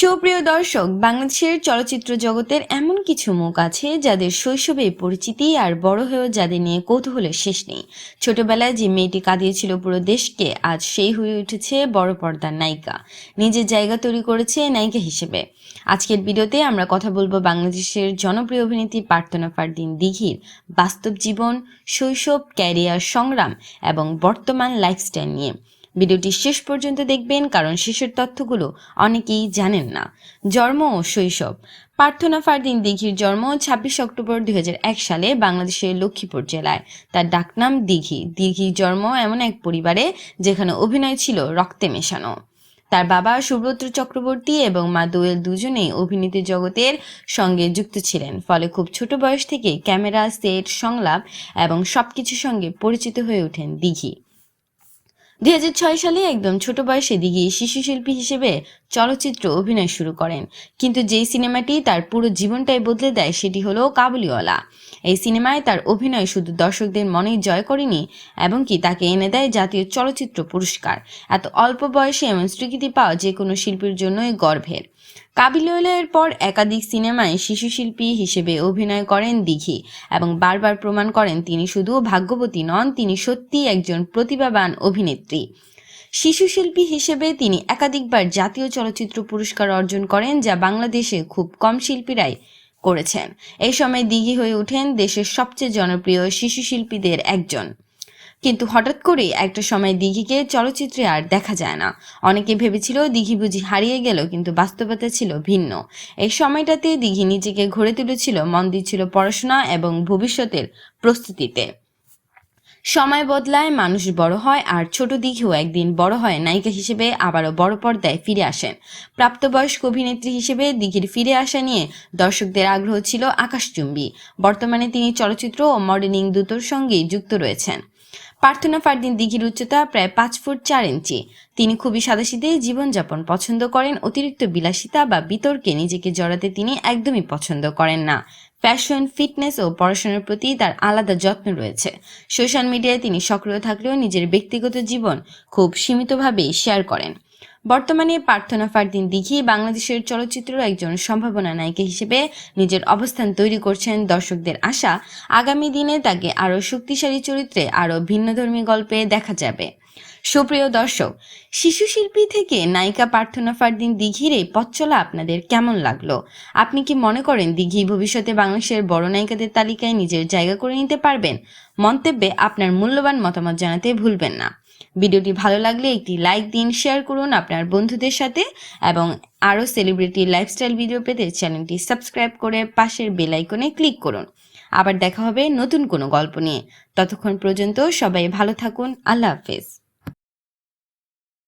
সুপ্রিয় দর্শক, বাংলাদেশের চলচ্চিত্র জগতের এমন কিছু মুখ আছে যাদের শৈশবে পরিচিতি আর বড় হয়েও যাদের নিয়ে কৌতূহলের শেষ নেই। ছোটবেলায় যে মেয়েটি কাঁদিয়েছিল পুরো দেশকে, আজ সেই হয়ে উঠেছে বড় পর্দার নায়িকা। নিজের জায়গা তৈরি করেছে নায়িকা হিসেবে। আজকের ভিডিওতে আমরা কথা বলব বাংলাদেশের জনপ্রিয় অভিনেত্রী প্রার্থনা ফারদিন দিঘির বাস্তব জীবন, শৈশব, ক্যারিয়ার, সংগ্রাম এবং বর্তমান লাইফস্টাইল নিয়ে। ভিডিওটি শেষ পর্যন্ত দেখবেন, কারণ শেষের তথ্যগুলো অনেকেই জানেন না। জন্ম ও শৈশব। প্রার্থনা ফারদিন দিঘির জন্ম ছাব্বিশ অক্টোবর দু হাজার এক সালে বাংলাদেশের লক্ষ্মীপুর জেলায়। তার ডাকনাম দিঘি। দিঘির জন্ম এমন এক পরিবারে যেখানে অভিনয় ছিল রক্তে মেশানো। তার বাবা সুব্রত চক্রবর্তী এবং মা দোয়েল দুজনেই অভিনীতি জগতের সঙ্গে যুক্ত ছিলেন, ফলে খুব ছোট বয়স থেকে ক্যামেরা, সেট, সংলাপ এবং সবকিছুর সঙ্গে পরিচিত হয়ে ওঠেন দিঘি। দুই সালে একদম ছোট বয়সে দিঘি শিশু শিল্পী হিসেবে চলচ্চিত্র অভিনয় শুরু করেন। কিন্তু যেই সিনেমাটি তার পুরো জীবনটাই বদলে দেয় সেটি হলো কাবুলিওয়ালা। এই সিনেমায় তার অভিনয় শুধু দর্শকদের মনেই জয় করেনি এবং কি তাকে এনে দেয় জাতীয় চলচ্চিত্র পুরস্কার। এত অল্প বয়সে এমন স্বীকৃতি পাওয়া যে কোনো শিল্পীর জন্যই গর্বের। কাবিলয়ের পর একাধিক সিনেমায় শিশু শিল্পী হিসেবে অভিনয় করেন দিঘি এবং বারবার প্রমাণ করেন তিনি শুধু ভাগ্যবতী নন, তিনি সত্যিই একজন প্রতিভাবান অভিনেত্রী। শিশু শিল্পী হিসেবে তিনি একাধিকবার জাতীয় চলচ্চিত্র পুরস্কার অর্জন করেন, যা বাংলাদেশে খুব কম শিল্পীরাই করেছেন। এই সময় দিঘি হয়ে ওঠেন দেশের সবচেয়ে জনপ্রিয় শিশু শিল্পীদের একজন। কিন্তু হঠাৎ করে একটা সময় দিঘিকে চলচ্চিত্রে আর দেখা যায় না। অনেকে ভেবেছিল দিঘি বুঝি হারিয়ে গেল, কিন্তু বাস্তবতা ছিল ভিন্ন। এই সময়টাতে দিঘি নিজেকে ঘুরে তুলেছিল, মন দিচ্ছিল পড়াশোনা এবং ভবিষ্যতের প্রস্তুতিতে। সময় বদলায়, মানুষ বড় হয় আর ছোট দিঘিও একদিন বড় হয়। নায়িকা হিসেবে আবারও বড় পর্দায় ফিরে আসেন। প্রাপ্তবয়স্ক অভিনেত্রী হিসেবে দিঘির ফিরে আসা নিয়ে দর্শকদের আগ্রহ ছিল আকাশচুম্বী। বর্তমানে তিনি চলচ্চিত্র ও মডেলিং দুটোর সঙ্গেই যুক্ত রয়েছেন। প্রার্থনা ফারদিন দিঘির উচ্চতা প্রায় পাঁচ ফুট চার ইঞ্চি। তিনি খুবই সাদাসিদে জীবনযাপন পছন্দ করেন। অতিরিক্ত বিলাসিতা বা বিতর্কে নিজেকে জড়াতে তিনি একদমই পছন্দ করেন না। ফ্যাশন ফিটনেস ও পড়াশোনার প্রতি তার আলাদা যত্ন রয়েছে। সোশ্যাল মিডিয়ায় তিনি সক্রিয় থাকলেও নিজের ব্যক্তিগত জীবন খুব সীমিতভাবেই শেয়ার করেন। বর্তমানে প্রার্থনা ফারদিন দিঘি বাংলাদেশের চলচ্চিত্র একজন সম্ভাবনা নায়িকা হিসেবে নিজের অবস্থান তৈরি করছেন দর্শকদের আশা। আগামী দিনে তাকে আরও শক্তিশালী চরিত্রে আরও ভিন্নধর্মী গল্পে দেখা যাবে। সুপ্রিয় দর্শক শিশু শিল্পী থেকে নায়িকা প্রার্থনা ফারদিন দিঘির এই পথ চলা আপনাদের কেমন লাগল? আপনি কি মনে করেন দিঘি ভবিষ্যতে বাংলাদেশের বড় নায়িকাদের তালিকায় নিজের জায়গা করে নিতে পারবেন? মন্তব্যে আপনার মূল্যবান মতামত জানাতে ভুলবেন না। ভিডিওটি ভালো লাগলে একটি লাইক দিন, শেয়ার করুন আপনার বন্ধুদের সাথে এবং আরও সেলিব্রিটি লাইফস্টাইল ভিডিও পেতে চ্যানেলটি সাবস্ক্রাইব করে পাশের বেল আইকনে ক্লিক করুন। আবার দেখা হবে নতুন কোনো গল্প নিয়ে। ততক্ষণ পর্যন্ত সবাই ভালো থাকুন। আল্লাহ হাফেজ।